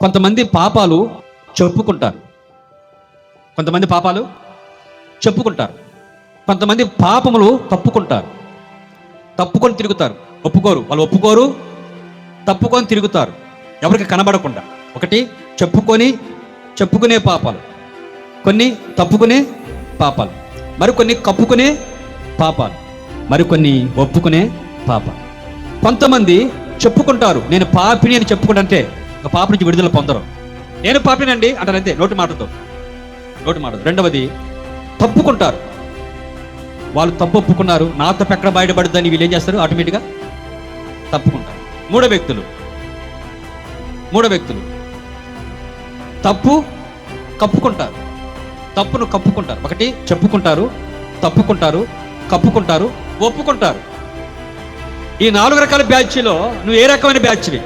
కొంతమంది పాపాలు చెప్పుకుంటారు. కొంతమంది పాపాలు చెప్పుకుంటారు. కొంతమంది పాపములు తప్పుకుంటారు. తప్పుకొని తిరుగుతారు. ఒప్పుకోరు. వాళ్ళు ఒప్పుకోరు తప్పుకొని తిరుగుతారు. ఎవరికి కనబడకుండా. ఒకటి చెప్పుకొని చెప్పుకునే పాపాలు. కొన్ని తప్పుకునే పాపాలు. మరికొన్ని కప్పుకునే పాపాలు. మరికొన్ని ఒప్పుకునే పాపాలు. కొంతమంది చెప్పుకుంటారు. నేను పాపిని అని చెప్పుకుంటే పాప నుంచి విడుదల పొందరు. నేను పాపినండి అంటారు అంతే నోటి మాటతో. నోటి మాట రెండవది తప్పుకుంటారు. వాళ్ళు తప్పు ఒప్పుకున్నారు నా తప్పు ఎక్కడ బయటపడుద్దని వీళ్ళు ఏం చేస్తారు? ఆటోమేటిక్గా తప్పుకుంటారు. మూడో వ్యక్తులు. మూడో వ్యక్తులు. తప్పు కప్పుకుంటారు. తప్పును కప్పుకుంటారు. ఒకటి చెప్పుకుంటారు తప్పుకుంటారు కప్పుకుంటారు ఒప్పుకుంటారు. ఈ నాలుగు రకాల బ్యాచ్లో నువ్వు ఏ రకమైన బ్యాచ్వి?